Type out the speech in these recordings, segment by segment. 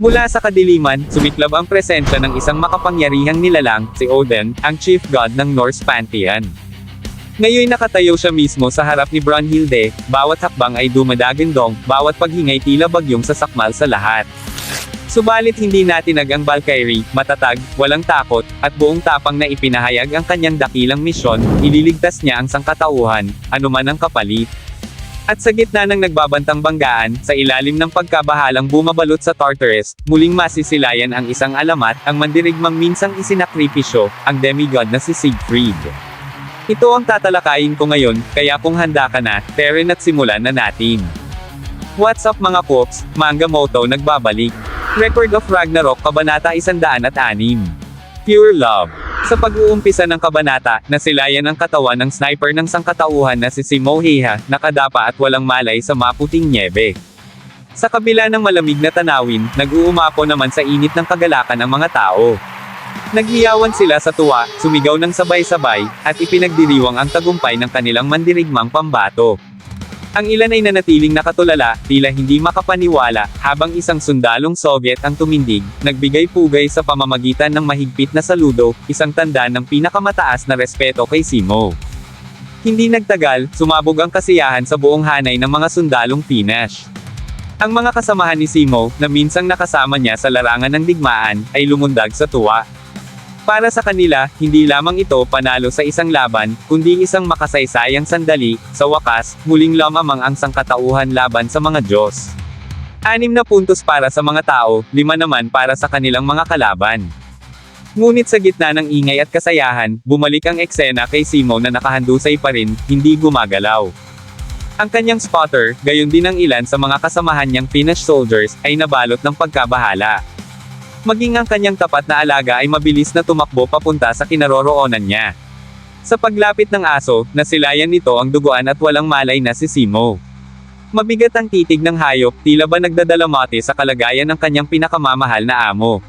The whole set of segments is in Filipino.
Mula sa kadiliman, sumiklab ang presensya ng isang makapangyarihang nilalang, si Odin, ang chief god ng Norse pantheon. Ngayon nakatayo siya mismo sa harap ni Brunhilde, bawat hakbang ay dumadagandong, bawat paghingay tila bagyong sasakmal sa lahat. Subalit hindi natinag ang Valkyrie, matatag, walang takot, at buong tapang na ipinahayag ang kanyang dakilang misyon, ililigtas niya ang sangkatauhan, anuman ang kapalit. At sa gitna ng nagbabantang banggaan, sa ilalim ng pagkabahalang bumabalot sa Tartarus, muling masisilayan ang isang alamat, ang mandirigmang minsang isinakripisyo, ang demigod na si Siegfried. Ito ang tatalakayin ko ngayon, kaya kung handa ka na, Teren at simulan na natin. What's up mga pops, Manga Moto nagbabalik. Record of Ragnarok Kabanata 106. Pure Love. Sa pag-uumpisa ng kabanata, nasilayan ang katawan ng sniper ng sangkatauhan na si Simo Heha, nakadapa at walang malay sa maputing nyebe. Sa kabila ng malamig na tanawin, nag-uumapo naman sa init ng kagalakan ang mga tao. Naghiyawan sila sa tuwa, sumigaw ng sabay-sabay, at ipinagdiriwang ang tagumpay ng kanilang mandirigmang pambato. Ang ilan ay nanatiling nakatulala, tila hindi makapaniwala, habang isang sundalong Soviet ang tumindig, nagbigay pugay sa pamamagitan ng mahigpit na saludo, isang tanda ng pinakamataas na respeto kay Simo. Hindi nagtagal, sumabog ang kasiyahan sa buong hanay ng mga sundalong Finnish. Ang mga kasamahan ni Simo, na minsang nakasama niya sa larangan ng digmaan, ay lumundag sa tuwa. Para sa kanila, hindi lamang ito panalo sa isang laban, kundi isang makasaysayang sandali, sa wakas, muling lamamang ang sangkatauhan laban sa mga Diyos. Anim na puntos para sa mga tao, lima naman para sa kanilang mga kalaban. Ngunit sa gitna ng ingay at kasayahan, bumalik ang eksena kay Simo na nakahandusay pa rin, hindi gumagalaw. Ang kanyang spotter, gayon din ang ilan sa mga kasamahan niyang Finnish soldiers, ay nabalot ng pagkabahala. Maging ang kanyang tapat na alaga ay mabilis na tumakbo papunta sa kinaroroonan niya. Sa paglapit ng aso, nasilayan nito ang duguan at walang malay na si Simo. Mabigat ang titig ng hayop, tila ba nagdadalamati sa kalagayan ng kanyang pinakamamahal na amo.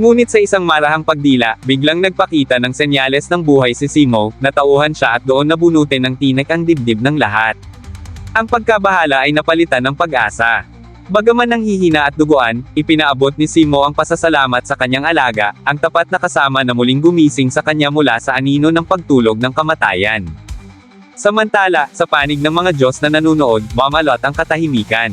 Ngunit sa isang marahang pagdila, biglang nagpakita ng senyales ng buhay si Simo, natauhan siya at doon nabunutin ng tinik ang dibdib ng lahat. Ang pagkabahala ay napalitan ng pag-asa. Bagaman ng hihina at duguan, ipinaabot ni Simo ang pasasalamat sa kanyang alaga, ang tapat na kasama na muling gumising sa kanya mula sa anino ng pagtulog ng kamatayan. Samantala, sa panig ng mga Diyos na nanunood, mamalot ang katahimikan.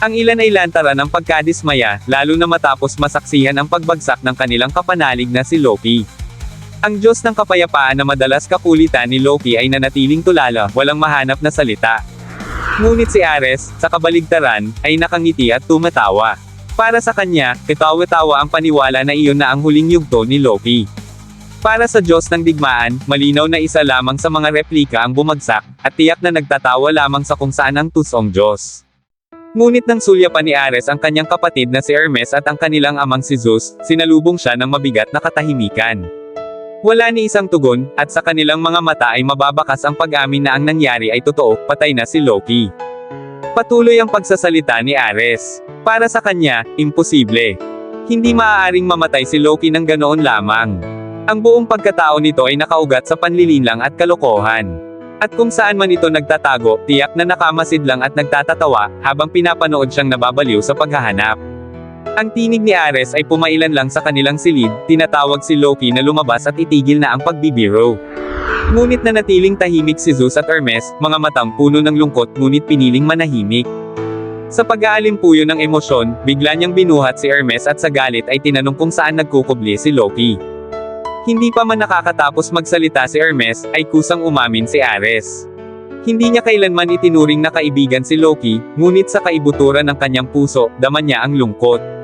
Ang ilan ay lantara ng pagkadismaya, lalo na matapos masaksihan ang pagbagsak ng kanilang kapanalig na si Loki. Ang Diyos ng kapayapaan na madalas kakulitan ni Loki ay nanatiling tulala, walang mahanap na salita. Ngunit si Ares, sa kabaligtaran, ay nakangiti at tumatawa. Para sa kanya, kitawa-tawa ang paniwala na iyon na ang huling yugto ni Loki. Para sa Diyos ng digmaan, malinaw na isa lamang sa mga replika ang bumagsak, at tiyak na nagtatawa lamang sa kung saan ang tusong Diyos. Ngunit nang sulyapan ni Ares ang kanyang kapatid na si Hermes at ang kanilang amang si Zeus, sinalubong siya ng mabigat na katahimikan. Wala ni isang tugon, at sa kanilang mga mata ay mababakas ang pag-amin na ang nangyari ay totoo, patay na si Loki. Patuloy ang pagsasalita ni Ares. Para sa kanya, imposible. Hindi maaaring mamatay si Loki ng ganoon lamang. Ang buong pagkatao nito ay nakaugat sa panlilinlang at kalokohan. At kung saan man ito nagtatago, tiyak na nakamasid lang at nagtatatawa, habang pinapanood siyang nababaliw sa paghahanap. Ang tinig ni Ares ay pumailan lang sa kanilang silid, tinatawag si Loki na lumabas at itigil na ang pagbibiro. Ngunit nanatiling tahimik si Zeus at Hermes, mga matang puno ng lungkot ngunit piniling manahimik. Sa pag-aalimpuyo ng emosyon, bigla niyang binuhat si Hermes at sa galit ay tinanong kung saan nagkukubli si Loki. Hindi pa man nakakatapos magsalita si Hermes, ay kusang umamin si Ares. Hindi niya kailanman itinuring na kaibigan si Loki, ngunit sa kaibuturan ng kanyang puso, dama niya ang lungkot.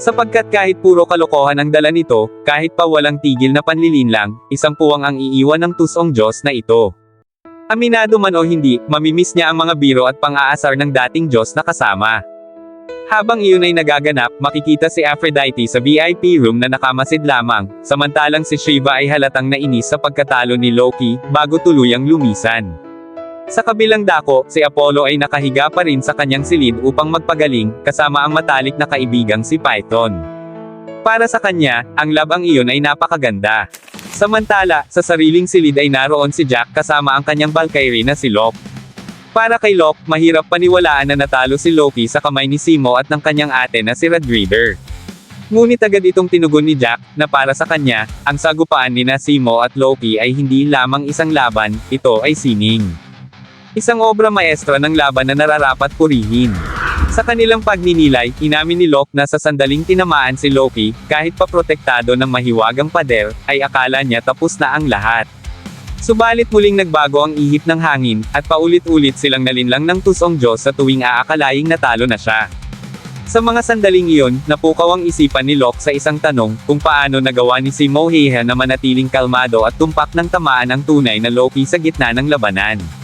Sapagkat kahit puro kalokohan ang dala nito, kahit pa walang tigil na panlilinlang, isang puwang ang iiwan ng tusong Diyos na ito. Aminado man o hindi, mamimiss niya ang mga biro at pang-aasar ng dating Diyos na kasama. Habang iyon ay nagaganap, makikita si Aphrodite sa VIP room na nakamasid lamang, samantalang si Shiva ay halatang nainis sa pagkatalo ni Loki, bago tuluyang lumisan. Sa kabilang dako, si Apollo ay nakahiga pa rin sa kanyang silid upang magpagaling, kasama ang matalik na kaibigang si Python. Para sa kanya, ang labang iyon ay napakaganda. Samantala, sa sariling silid ay naroon si Jack kasama ang kanyang Valkyrie na si Locke. Para kay Locke, mahirap paniwalaan na natalo si Loki sa kamay ni Simo at ng kanyang ate na si Redreader. Ngunit agad itong tinugon ni Jack, na para sa kanya, ang sagupaan ni na Simo at Loki ay hindi lamang isang laban, ito ay sining. Isang obra maestra ng laban na nararapat purihin. Sa kanilang pagninilay, inamin ni Locke na sa sandaling tinamaan si Loki, kahit pa protektado ng mahiwagang pader, ay akala niya tapos na ang lahat. Subalit muling nagbago ang ihip ng hangin, at paulit-ulit silang nalinlang ng tusong Diyos sa tuwing aakalaying natalo na siya. Sa mga sandaling iyon, napukaw ang isipan ni Locke sa isang tanong, kung paano nagawa ni si Moheha na manatiling kalmado at tumpak ng tamaan ang tunay na Loki sa gitna ng labanan.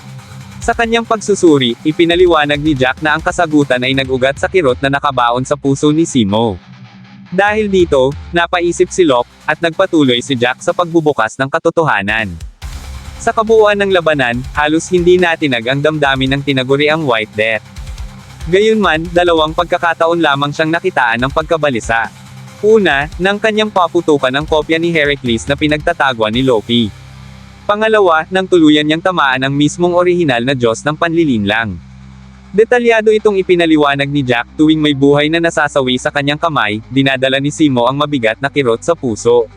Sa kanyang pagsusuri, ipinaliwanag ni Jack na ang kasagutan ay nag-ugat sa kirot na nakabaon sa puso ni Simo. Dahil dito, napaisip si Locke, at nagpatuloy si Jack sa pagbubukas ng katotohanan. Sa kabuuan ng labanan, halos hindi natinag ang damdamin ng tinaguriang White Death. Gayunman, dalawang pagkakataon lamang siyang nakitaan ng pagkabalisa. Una, nang kanyang paputukan ang kopya ni Heracles na pinagtatagwa ni Loki. Pangalawa, nang tuluyan niyang tamaan ang mismong orihinal na Diyos ng panlilinlang. Detalyado itong ipinaliwanag ni Jack tuwing may buhay na nasasawi sa kanyang kamay, dinadala ni Simo ang mabigat na kirot sa puso.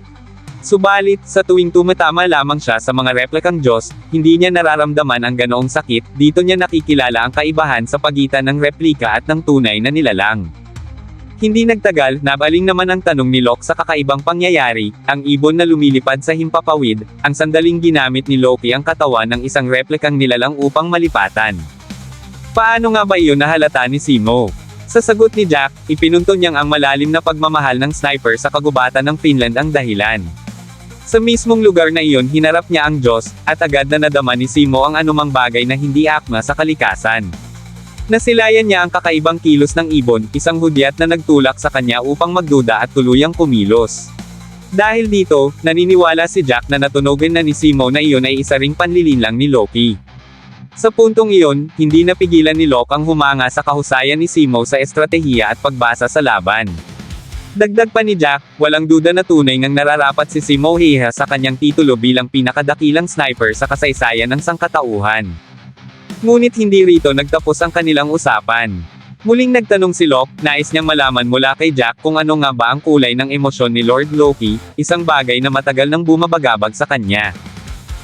Subalit, sa tuwing tumatama lamang siya sa mga replikang Diyos, hindi niya nararamdaman ang ganoong sakit, dito niya nakikilala ang kaibahan sa pagitan ng replika at ng tunay na nilalang. Hindi nagtagal, nabaling naman ang tanong ni Locke sa kakaibang pangyayari, ang ibon na lumilipad sa himpapawid, ang sandaling ginamit ni Loki ang katawan ng isang replikang nilalang upang malipatan. Paano nga ba iyon nahalata ni Simo? Sa sagot ni Jack, ipinunto niyang ang malalim na pagmamahal ng sniper sa kagubatan ng Finland ang dahilan. Sa mismong lugar na iyon hinarap niya ang Diyos, at agad na nadama ni Simo ang anumang bagay na hindi akma sa kalikasan. Nasilayan niya ang kakaibang kilos ng ibon, isang hudyat na nagtulak sa kanya upang magduda at tuluyang kumilos. Dahil dito, naniniwala si Jack na natunogan na ni Simo na iyon ay isa ring panlilinlang ni Loki. Sa puntong iyon, hindi napigilan ni Locke ang humanga sa kahusayan ni Simo sa estratehiya at pagbasa sa laban. Dagdag pa ni Jack, walang duda na tunay ngang nararapat si Simo Heha sa kanyang titulo bilang pinakadakilang sniper sa kasaysayan ng sangkatauhan. Ngunit hindi rito nagtapos ang kanilang usapan. Muling nagtanong si Locke, nais niyang malaman mula kay Jack kung ano nga ba ang kulay ng emosyon ni Lord Loki, isang bagay na matagal nang bumabagabag sa kanya.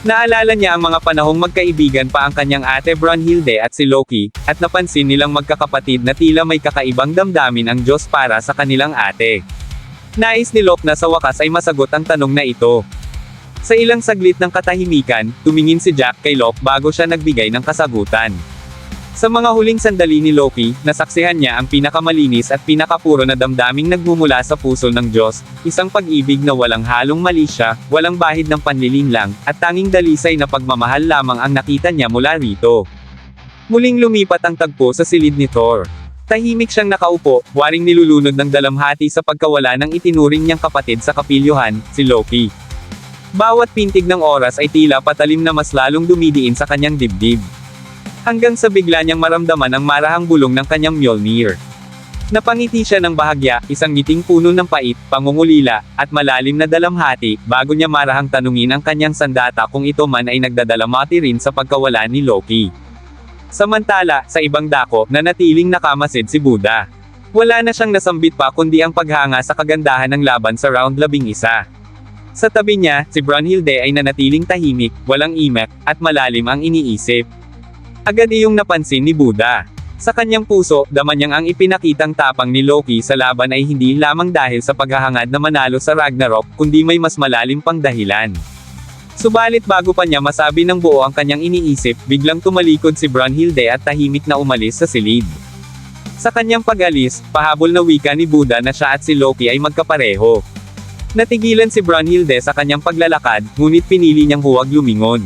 Naalala niya ang mga panahong magkaibigan pa ang kanyang ate Brunhilde at si Loki, at napansin nilang magkakapatid na tila may kakaibang damdamin ang Diyos para sa kanilang ate. Nais ni Locke na sa wakas ay masagot ang tanong na ito. Sa ilang saglit ng katahimikan, tumingin si Jack kay Locke bago siya nagbigay ng kasagutan. Sa mga huling sandali ni Loki, nasaksihan niya ang pinakamalinis at pinakapuro na damdaming nagmumula sa puso ng Diyos, isang pag-ibig na walang halong malisya, walang bahid ng panlilinlang, at tanging dalisay na pagmamahal lamang ang nakita niya mula rito. Muling lumipat ang tagpo sa silid ni Thor. Tahimik siyang nakaupo, waring nilulunod ng dalamhati sa pagkawala ng itinuring niyang kapatid sa kapilyuhan, si Loki. Bawat pintig ng oras ay tila patalim na mas lalong dumidiin sa kanyang dibdib. Hanggang sa bigla niyang maramdaman ang marahang bulong ng kanyang Mjolnir. Napangiti siya ng bahagya, isang ngiting puno ng pait, pangungulila, at malalim na dalamhati, bago niya marahang tanungin ang kanyang sandata kung ito man ay nagdadalamati rin sa pagkawala ni Loki. Samantala, sa ibang dako, nanatiling nakamasid si Buddha. Wala na siyang nasambit pa kundi ang paghanga sa kagandahan ng laban sa round labing isa. Sa tabi niya, si Brunhilde ay nanatiling tahimik, walang imek, at malalim ang iniisip. Agad iyong napansin ni Buddha. Sa kanyang puso, dama niyang ang ipinakitang tapang ni Loki sa laban ay hindi lamang dahil sa paghahangad na manalo sa Ragnarok, kundi may mas malalim pang dahilan. Subalit bago pa niya masabi ng buo ang kanyang iniisip, biglang tumalikod si Brunhilde at tahimik na umalis sa silid. Sa kanyang pag-alis, pahabol na wika ni Buddha na siya at si Loki ay magkapareho. Natigilan si Brunhilde sa kanyang paglalakad, ngunit pinili niyang huwag lumingon.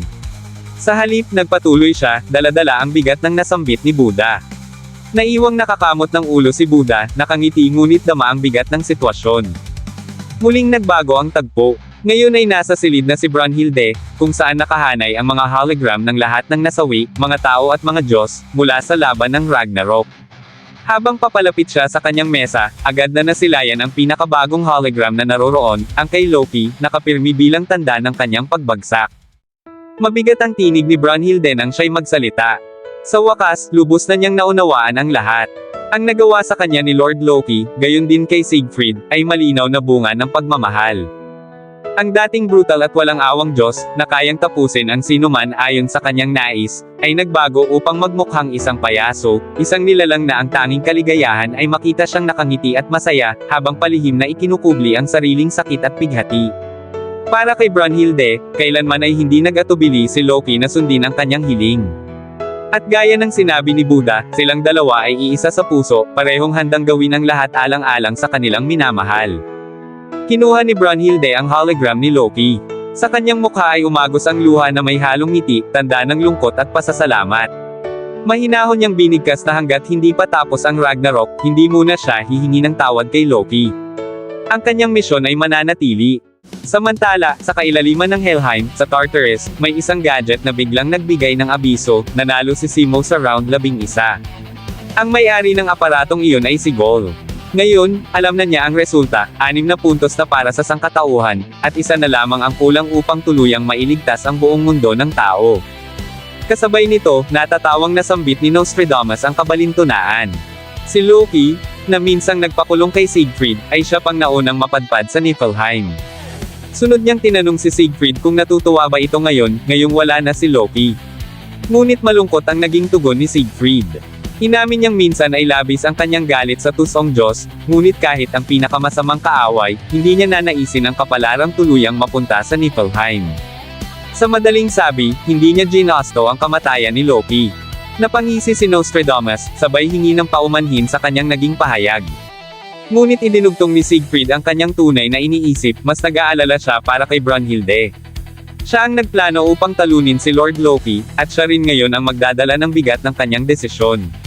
Sa halip, nagpatuloy siya, daladala ang bigat ng nasambit ni Buddha. Naiwang nakakamot ng ulo si Buddha, nakangiti ngunit dama ang bigat ng sitwasyon. Muling nagbago ang tagpo. Ngayon ay nasa silid na si Brunhilde, kung saan nakahanay ang mga hologram ng lahat ng nasawi, mga tao at mga Diyos, mula sa laban ng Ragnarok. Habang papalapit siya sa kanyang mesa, agad na nasilayan ang pinakabagong hologram na naroroon, ang kay Loki, nakapirmi bilang tanda ng kanyang pagbagsak. Mabigat ang tinig ni Brunhilde nang siya'y magsalita. Sa wakas, lubos na niyang naunawaan ang lahat. Ang nagawa sa kanya ni Lord Loki, gayon din kay Siegfried, ay malinaw na bunga ng pagmamahal. Ang dating brutal at walang awang Diyos, na kayang tapusin ang sinuman ayon sa kanyang nais, ay nagbago upang magmukhang isang payaso, isang nilalang na ang tanging kaligayahan ay makita siyang nakangiti at masaya, habang palihim na ikinukubli ang sariling sakit at pighati. Para kay Brunhilde, kailanman ay hindi nag-atubili si Loki na sundin ang kanyang hiling. At gaya ng sinabi ni Buddha, silang dalawa ay iisa sa puso, parehong handang gawin ang lahat alang-alang sa kanilang minamahal. Kinuha ni Brunhilde ang hologram ni Loki. Sa kanyang mukha ay umagos ang luha na may halong ngiti, tanda ng lungkot at pasasalamat. Mahinahon niyang binigkas na hanggat hindi pa tapos ang Ragnarok, hindi muna siya hihingi ng tawad kay Loki. Ang kanyang misyon ay mananatili. Samantala, sa kailaliman ng Helheim, sa Tartarus, may isang gadget na biglang nagbigay ng abiso, nanalo si Simo sa round labing isa. Ang may-ari ng aparatong iyon ay si Gol. Ngayon, alam na niya ang resulta, anim na puntos na para sa sangkatauhan, at isa na lamang ang kulang upang tuluyang mailigtas ang buong mundo ng tao. Kasabay nito, natatawang nasambit ni Nostradamus ang kabalintunaan. Si Loki, na minsang nagpakulong kay Siegfried, ay siya pang naunang mapadpad sa Niflheim. Sunod niyang tinanong si Siegfried kung natutuwa ba ito ngayon, ngayong wala na si Loki. Ngunit malungkot ang naging tugon ni Siegfried. Inamin niyang minsan ay labis ang kanyang galit sa tusong Diyos, ngunit kahit ang pinakamasamang kaaway, hindi niya nanaisin ang kapalarang tuluyang mapunta sa Niflheim. Sa madaling sabi, hindi niya ginasto ang kamatayan ni Loki. Napangisi si Nostradamus, sabay hingi ng paumanhin sa kanyang naging pahayag. Ngunit idinugtong ni Siegfried ang kanyang tunay na iniisip, mas nag-aalala siya para kay Brunhilde. Siya ang nagplano upang talunin si Lord Loki, at siya rin ngayon ang magdadala ng bigat ng kanyang desisyon.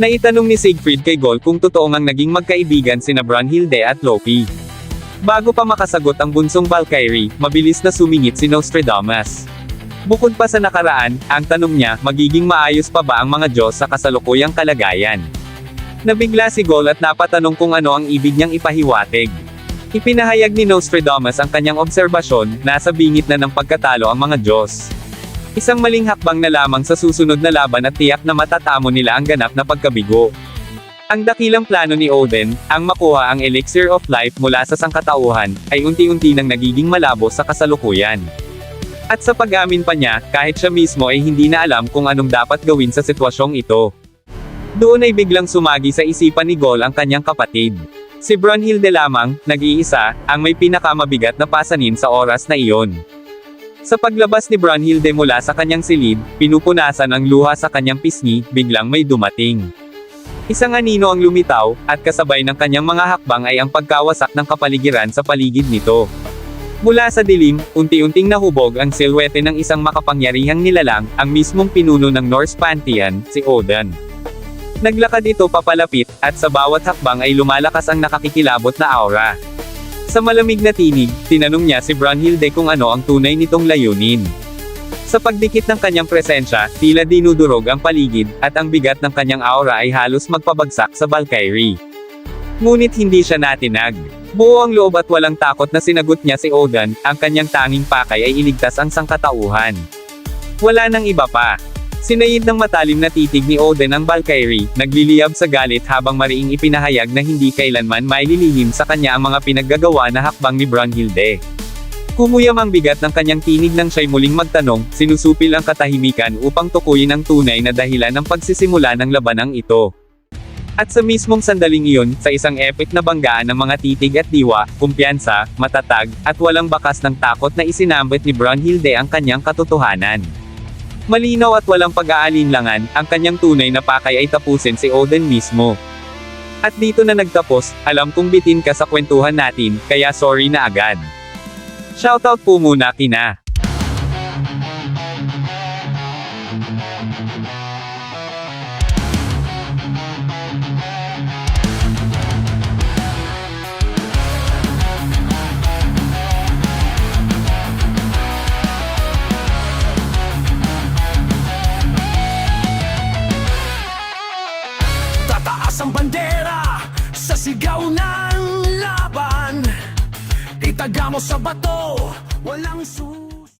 Naitanong ni Siegfried kay Gol kung totoo ngang naging magkaibigan sina Brunhilde at Loki. Bago pa makasagot ang bunsong Valkyrie, mabilis na sumingit si Nostradamus. Bukod pa sa nakaraan, ang tanong niya, magiging maayos pa ba ang mga Diyos sa kasalukuyang kalagayan? Nabigla si Gol at napatanong kung ano ang ibig niyang ipahiwatig. Ipinahayag ni Nostradamus ang kanyang obserbasyon, nasa bingit na ng pagkatalo ang mga Diyos. Isang maling hakbang na lamang sa susunod na laban at tiyak na matatamo nila ang ganap na pagkabigo. Ang dakilang plano ni Odin, ang makuha ang elixir of life mula sa sangkatauhan, ay unti-unti nang nagiging malabo sa kasalukuyan. At sa pag-amin pa niya, kahit siya mismo ay hindi na alam kung anong dapat gawin sa sitwasyong ito. Doon ay biglang sumagi sa isipan ni Gol ang kanyang kapatid. Si Brunhilde lamang, nag-iisa, ang may pinakamabigat na pasanin sa oras na iyon. Sa paglabas ni Brunhilde mula sa kanyang silid, pinupunasan ang luha sa kanyang pisngi, biglang may dumating. Isang anino ang lumitaw, at kasabay ng kanyang mga hakbang ay ang pagkawasak ng kapaligiran sa paligid nito. Mula sa dilim, unti-unting nahubog ang silwete ng isang makapangyarihang nilalang, ang mismong pinuno ng Norse Pantheon, si Odin. Naglakad ito papalapit, at sa bawat hakbang ay lumalakas ang nakakikilabot na aura. Sa malamig na tinig, tinanong niya si Brunhilde kung ano ang tunay nitong layunin. Sa pagdikit ng kanyang presensya, tila dinudurog ang paligid, at ang bigat ng kanyang aura ay halos magpabagsak sa Valkyrie. Ngunit hindi siya natinag. Buo ang loob at walang takot na sinagot niya si Odin, ang kanyang tanging pakay ay iligtas ang sangkatauhan. Wala nang iba pa. Sinayid ng matalim na titig ni Odin ang Valkyrie, nagliliyab sa galit habang mariing ipinahayag na hindi kailanman maililihim sa kanya ang mga pinaggagawa na hakbang ni Brunhilde. Kumuyam ang bigat ng kanyang tinig nang siya'y muling magtanong, sinusupil ang katahimikan upang tukuyin ang tunay na dahilan ng pagsisimula ng labanang ito. At sa mismong sandaling iyon, sa isang epic na banggaan ng mga titig at diwa, kumpiyansa, matatag, at walang bakas ng takot na isinambit ni Brunhilde ang kanyang katotohanan. Malinaw at walang pag-aalinlangan, ang kanyang tunay na pakay ay tapusin si Odin mismo. At dito na nagtapos, alam kong bitin ka sa kwentuhan natin, kaya sorry na agad. Shoutout po muna kina. Mo sa bato, walang su